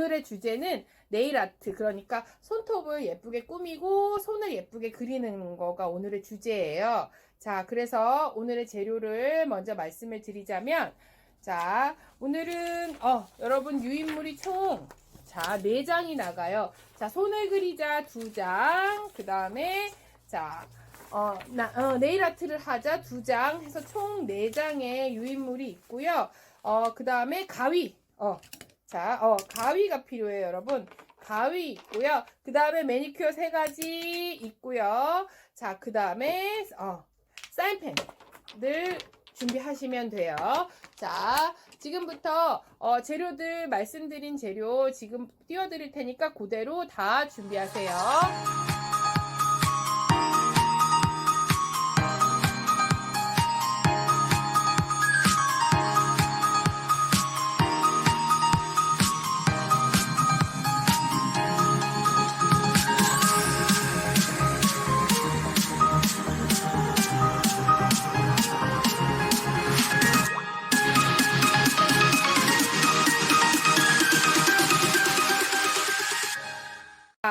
오늘의 주제는 네일 아트. 그러니까 손톱을 예쁘게 꾸미고 손을 예쁘게 그리는 거가 오늘의 주제예요. 자, 그래서 오늘의 재료를 먼저 말씀을 드리자면, 자, 오늘은, 어, 여러분 유인물이 총, 자, 네장이 나가요. 자, 손을 그리자 두 장, 그 다음에, 자, 어, 나, 어, 네일 아트를 하자 두장 해서 총 네장의 유인물이 있고요. 어, 그 다음에 가위. 어, 자, 어, 가위가 필요해요, 여러분. 가위 있고요. 그 다음에 매니큐어 세 가지 있고요. 자, 그 다음에, 어, 사인펜을 준비하시면 돼요. 자, 지금부터, 어, 재료들, 말씀드린 재료 지금 띄워드릴 테니까 그대로 다 준비하세요.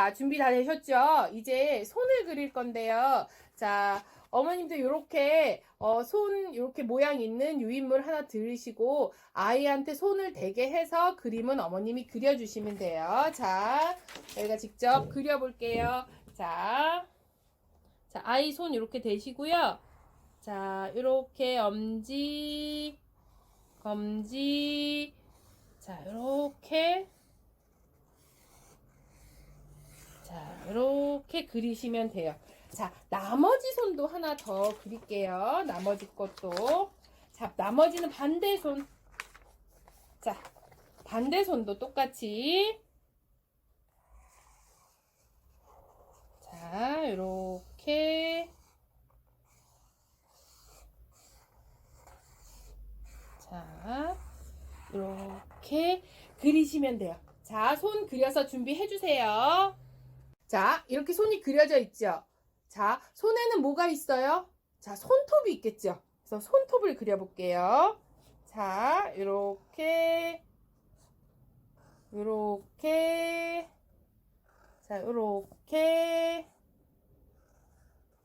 자, 준비 다 되셨죠? 이제 손을 그릴 건데요. 자, 어머님도 이렇게 어, 손 이렇게 모양 있는 유인물 하나 들으시고 아이한테 손을 대게 해서 그림은 어머님이 그려주시면 돼요. 자, 저희가 직접 그려볼게요. 자, 자 아이 손 이렇게 대시고요. 자, 이렇게 엄지, 검지, 자, 이렇게 자, 이렇게 그리시면 돼요. 자, 나머지 손도 하나 더 그릴게요. 나머지 것도. 자, 나머지는 반대 손. 자, 반대 손도 똑같이. 자, 이렇게. 자, 이렇게 그리시면 돼요. 자, 손 그려서 준비해 주세요. 자, 이렇게 손이 그려져 있죠? 자, 손에는 뭐가 있어요? 자, 손톱이 있겠죠? 그래서 손톱을 그려볼게요. 자, 이렇게, 이렇게, 자, 이렇게,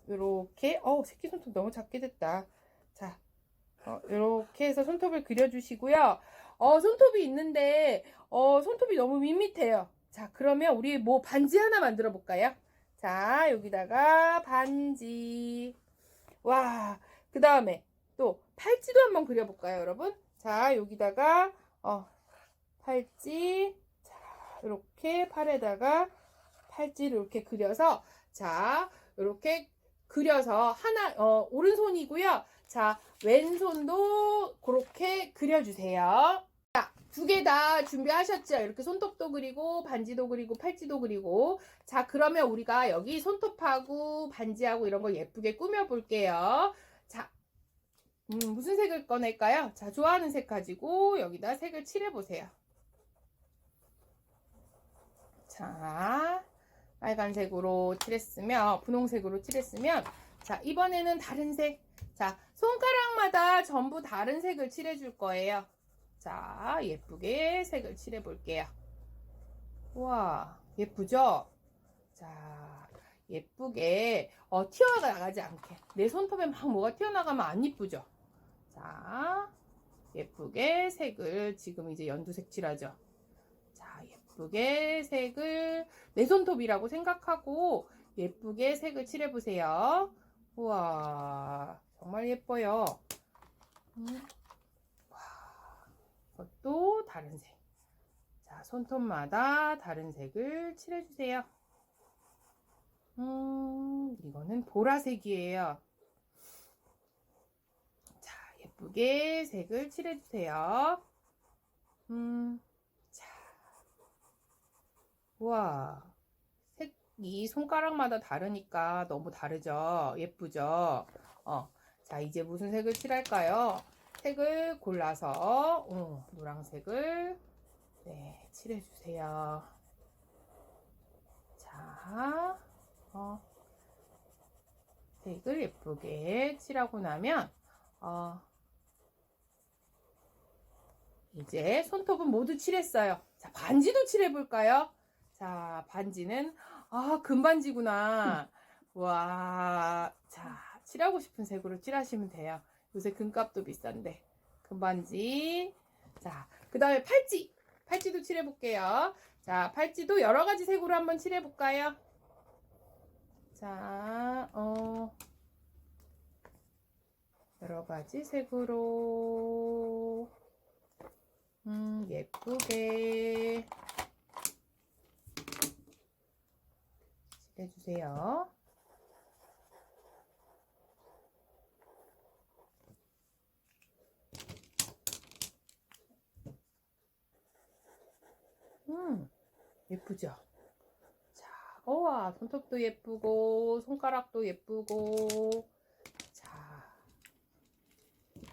이렇게, 어, 새끼 손톱 너무 작게 됐다. 자, 어, 이렇게 해서 손톱을 그려주시고요. 어, 손톱이 있는데, 어, 손톱이 너무 밋밋해요. 자, 그러면 우리 뭐 반지 하나 만들어 볼까요? 자, 여기다가 반지. 와, 그 다음에 또 팔찌도 한번 그려볼까요, 여러분? 자, 여기다가, 어, 팔찌. 자, 이렇게 팔에다가 팔찌를 이렇게 그려서, 자, 이렇게 그려서 하나, 어, 오른손이고요. 자, 왼손도 그렇게 그려주세요. 두 개 다 준비하셨죠? 이렇게 손톱도 그리고 반지도 그리고 팔찌도 그리고 자 그러면 우리가 여기 손톱하고 반지하고 이런 거 예쁘게 꾸며 볼게요. 자 음, 무슨 색을 꺼낼까요? 자 좋아하는 색 가지고 여기다 색을 칠해 보세요. 자 빨간색으로 칠했으면 분홍색으로 칠했으면 자 이번에는 다른 색 자 손가락마다 전부 다른 색을 칠해 줄 거예요. 자, 예쁘게 색을 칠해 볼게요. 우와, 예쁘죠? 자, 예쁘게, 어, 튀어나가지 않게. 내 손톱에 막 뭐가 튀어나가면 안 이쁘죠? 자, 예쁘게 색을 지금 이제 연두색 칠하죠? 자, 예쁘게 색을 내 손톱이라고 생각하고 예쁘게 색을 칠해 보세요. 우와, 정말 예뻐요. 음. 이것도 다른 색. 자, 손톱마다 다른 색을 칠해주세요. 음, 이거는 보라색이에요. 자, 예쁘게 색을 칠해주세요. 음, 자. 우와. 색이 손가락마다 다르니까 너무 다르죠? 예쁘죠? 어. 자, 이제 무슨 색을 칠할까요? 색을 골라서 어, 노란색을 네, 칠해주세요. 자, 어, 색을 예쁘게 칠하고 나면 어, 이제 손톱은 모두 칠했어요. 자, 반지도 칠해볼까요? 자, 반지는, 아, 금반지구나. 와, 자, 칠하고 싶은 색으로 칠하시면 돼요. 요새 금값도 비싼데. 금반지. 자, 그 다음에 팔찌. 팔찌도 칠해볼게요. 자, 팔찌도 여러 가지 색으로 한번 칠해볼까요? 자, 어, 여러 가지 색으로, 음, 예쁘게 칠해주세요. 음, 예쁘죠? 자, 우와, 손톱도 예쁘고, 손가락도 예쁘고, 자,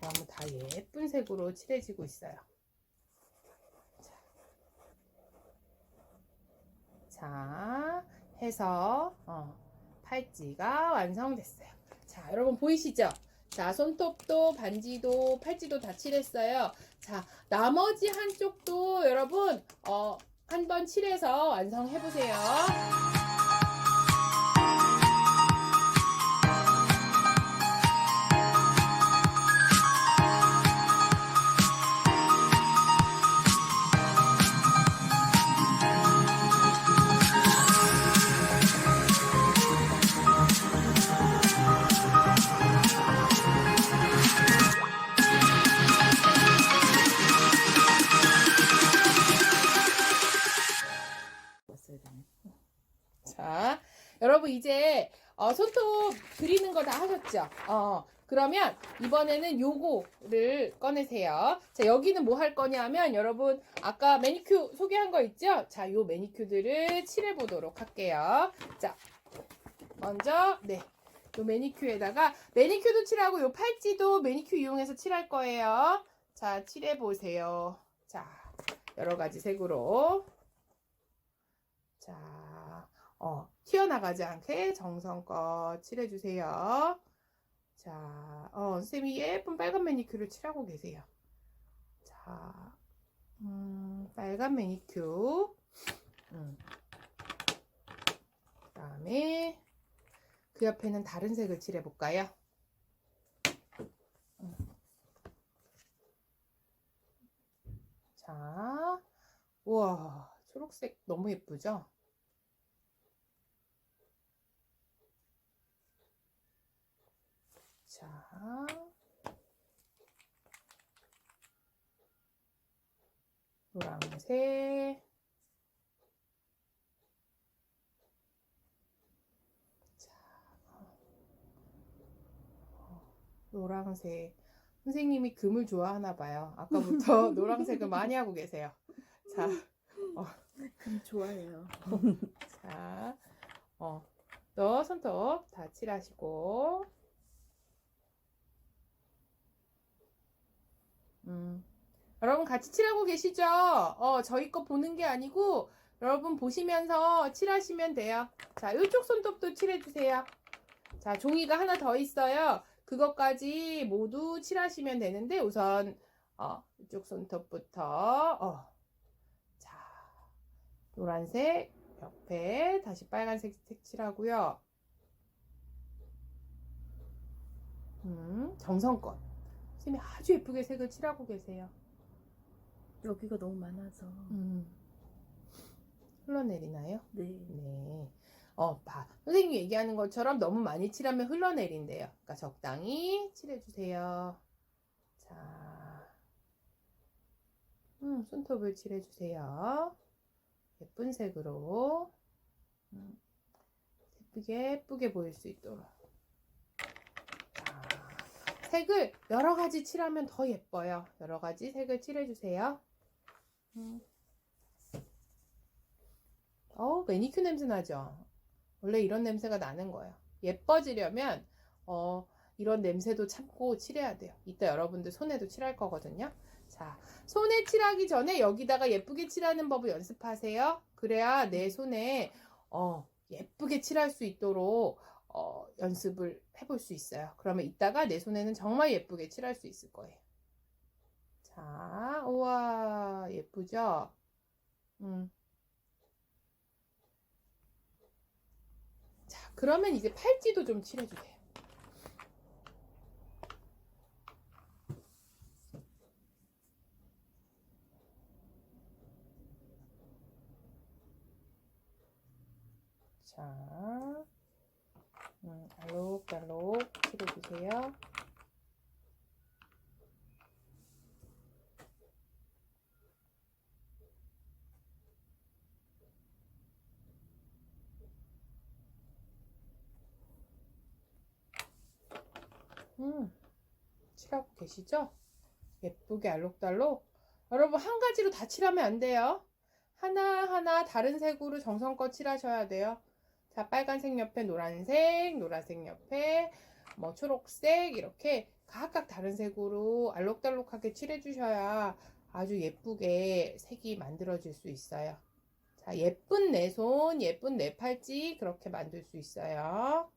너무 다 예쁜 색으로 칠해지고 있어요. 자, 자 해서, 어, 팔찌가 완성됐어요. 자, 여러분 보이시죠? 자, 손톱도 반지도 팔찌도 다 칠했어요. 자, 나머지 한쪽도 여러분, 어, 한번 칠해서 완성해 보세요. 거다 하셨죠? 어, 그러면 이번에는 요거를 꺼내세요. 자, 여기는 뭐 할 거냐면 여러분 아까 매니큐 소개한 거 있죠? 자, 요 매니큐들을 칠해 보도록 할게요. 자, 먼저 네. 요 매니큐에다가 매니큐도 칠하고 요 팔찌도 매니큐 이용해서 칠할 거예요. 자, 칠해 보세요. 자, 여러 가지 색으로 자, 어, 튀어나가지 않게 정성껏 칠해주세요. 자, 어, 선생님이 예쁜 빨간 매니큐를 칠하고 계세요. 자, 음, 빨간 매니큐. 음. 그 다음에 그 옆에는 다른 색을 칠해볼까요? 음. 자, 우와, 초록색 너무 예쁘죠? 자, 노란색. 자, 어, 노란색. 선생님이 금을 좋아하나 봐요. 아까부터 노란색을 많이 하고 계세요. 자, 금 좋아해요. 자, 어, 너 손톱 다 칠하시고, 음, 여러분 같이 칠하고 계시죠? 어, 저희 거 보는 게 아니고, 여러분 보시면서 칠하시면 돼요. 자, 이쪽 손톱도 칠해주세요. 자, 종이가 하나 더 있어요. 그것까지 모두 칠하시면 되는데, 우선, 어, 이쪽 손톱부터, 어, 자, 노란색, 옆에 다시 빨간색 색칠하고요. 음, 정성껏. 선생님이 아주 예쁘게 색을 칠하고 계세요. 여기가 너무 많아서. 음. 흘러내리나요? 네. 네. 어, 봐. 선생님이 얘기하는 것처럼 너무 많이 칠하면 흘러내린대요. 그러니까 적당히 칠해주세요. 자. 음, 손톱을 칠해주세요. 예쁜 색으로. 음, 예쁘게, 예쁘게 보일 수 있도록. 자, 색을 여러 가지 칠하면 더 예뻐요. 여러 가지 색을 칠해주세요. 음. 어우, 매니큐 냄새 나죠? 원래 이런 냄새가 나는 거예요. 예뻐지려면, 어, 이런 냄새도 참고 칠해야 돼요. 이따 여러분들 손에도 칠할 거거든요. 자, 손에 칠하기 전에 여기다가 예쁘게 칠하는 법을 연습하세요. 그래야 내 손에, 어, 예쁘게 칠할 수 있도록, 어, 연습을 해볼 수 있어요. 그러면 이따가 내 손에는 정말 예쁘게 칠할 수 있을 거예요. 자, 자, 우와, 예쁘죠? 음. 자, 그러면 이제 팔찌도 좀 칠해주세요. 자, 음, 알록달록 칠해주세요. 음, 칠하고 계시죠? 예쁘게 알록달록. 여러분, 한 가지로 다 칠하면 안 돼요. 하나하나 다른 색으로 정성껏 칠하셔야 돼요. 자, 빨간색 옆에 노란색, 노란색 옆에 뭐 초록색 이렇게 각각 다른 색으로 알록달록하게 칠해주셔야 아주 예쁘게 색이 만들어질 수 있어요. 자, 예쁜 내 손, 예쁜 내 팔찌 그렇게 만들 수 있어요.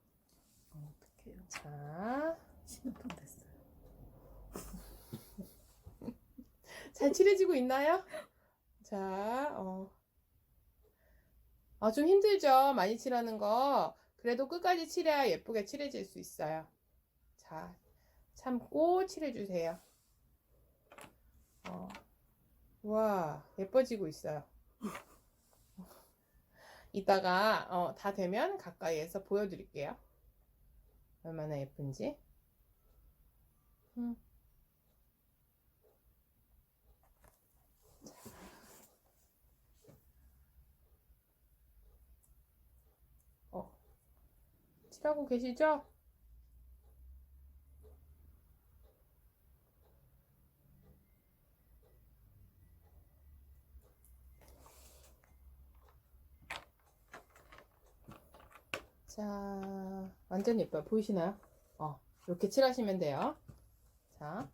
어, 어떡해요. 자, 신호통 됐어요. 잘 칠해지고 있나요? 자, 어. 아, 좀 힘들죠? 많이 칠하는 거. 그래도 끝까지 칠해야 예쁘게 칠해질 수 있어요. 자, 참고 칠해주세요. 어. 와, 예뻐지고 있어요. 이따가, 어, 다 되면 가까이에서 보여드릴게요. 얼마나 예쁜지. 음. 어, 칠하고 계시죠? 자, 완전 예뻐요. 보이시나요? 어, 이렇게 칠하시면 돼요. 자,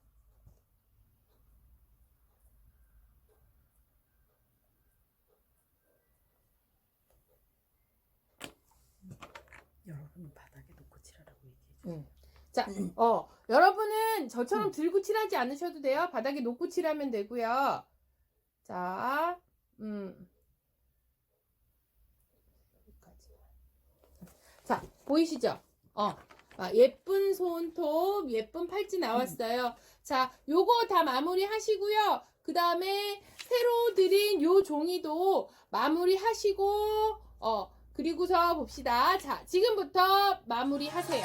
여러분 바닥에 놓고 칠하라고 얘기해 주세요. 음. 자, 어, 여러분은 저처럼 들고 칠하지 않으셔도 돼요. 바닥에 놓고 칠하면 되고요. 자, 음. 여기까지. 자, 보이시죠? 어, 아, 예쁜 손톱, 예쁜 팔찌 나왔어요. 자, 요거 다 마무리 하시고요. 그 다음에 새로 드린 요 종이도 마무리 하시고, 어, 그리고서 봅시다. 자, 지금부터 마무리 하세요.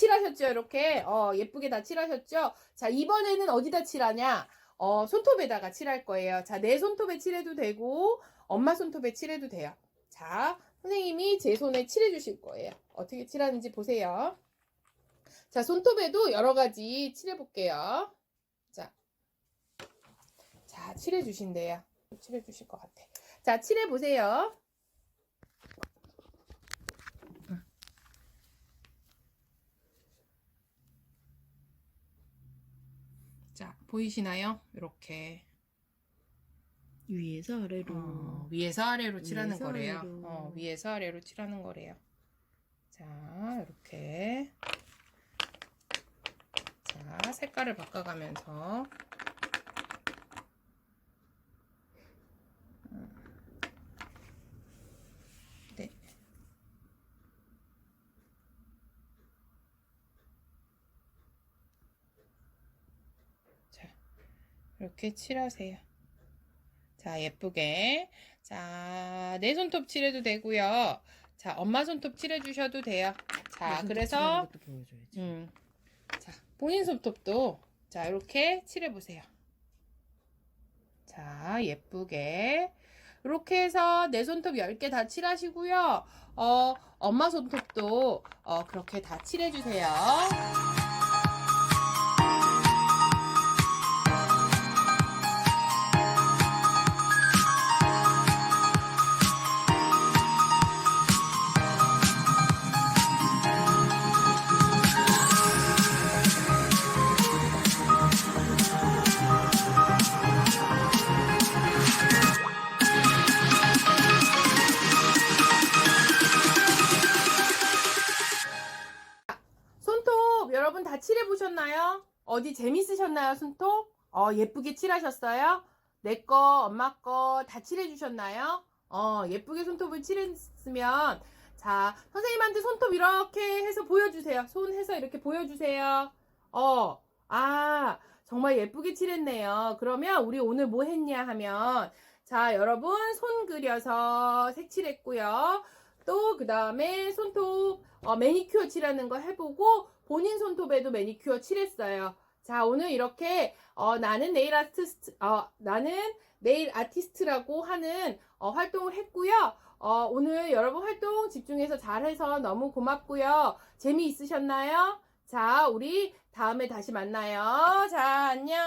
칠하셨죠? 이렇게 어, 예쁘게 다 칠하셨죠? 자, 이번에는 어디다 칠하냐? 어, 손톱에다가 칠할 거예요. 자, 내 손톱에 칠해도 되고 엄마 손톱에 칠해도 돼요. 자, 선생님이 제 손에 칠해 주실 거예요. 어떻게 칠하는지 보세요. 자, 손톱에도 여러 가지 칠해 볼게요. 자. 자, 칠해 주신대요. 칠해 주실 것 같아. 자, 칠해 보세요. 자, 보이시나요? 이렇게 위에서 아래로 어, 위에서 아래로 칠하는 위에서 거래요. 아래로. 어, 위에서 아래로 칠하는 거래요. 자, 이렇게 자, 색깔을 바꿔가면서 이렇게 칠하세요. 자, 예쁘게. 자, 내 손톱 칠해도 되고요. 자, 엄마 손톱 칠해 주셔도 돼요. 자, 그래서. 음. 자, 본인 손톱도 자, 이렇게 칠해 보세요. 자, 예쁘게. 이렇게 해서 내 손톱 10개 다 칠하시고요. 어, 엄마 손톱도 어, 그렇게 다 칠해 주세요. 어디 재밌으셨나요, 손톱? 어, 예쁘게 칠하셨어요? 내 거, 엄마 거 다 칠해주셨나요? 어, 예쁘게 손톱을 칠했으면, 자, 선생님한테 손톱 이렇게 해서 보여주세요. 손 해서 이렇게 보여주세요. 어, 아, 정말 예쁘게 칠했네요. 그러면 우리 오늘 뭐 했냐 하면, 자, 여러분, 손 그려서 색칠했고요. 또, 그 다음에 손톱, 어, 매니큐어 칠하는 거 해보고, 본인 손톱에도 매니큐어 칠했어요. 자, 오늘 이렇게 어, 나는 네일 아티스트 어, 나는 네일 아티스트라고 하는 어, 활동을 했고요. 어, 오늘 여러분 활동 집중해서 잘해서 너무 고맙고요. 재미있으셨나요? 자, 우리 다음에 다시 만나요. 자, 안녕.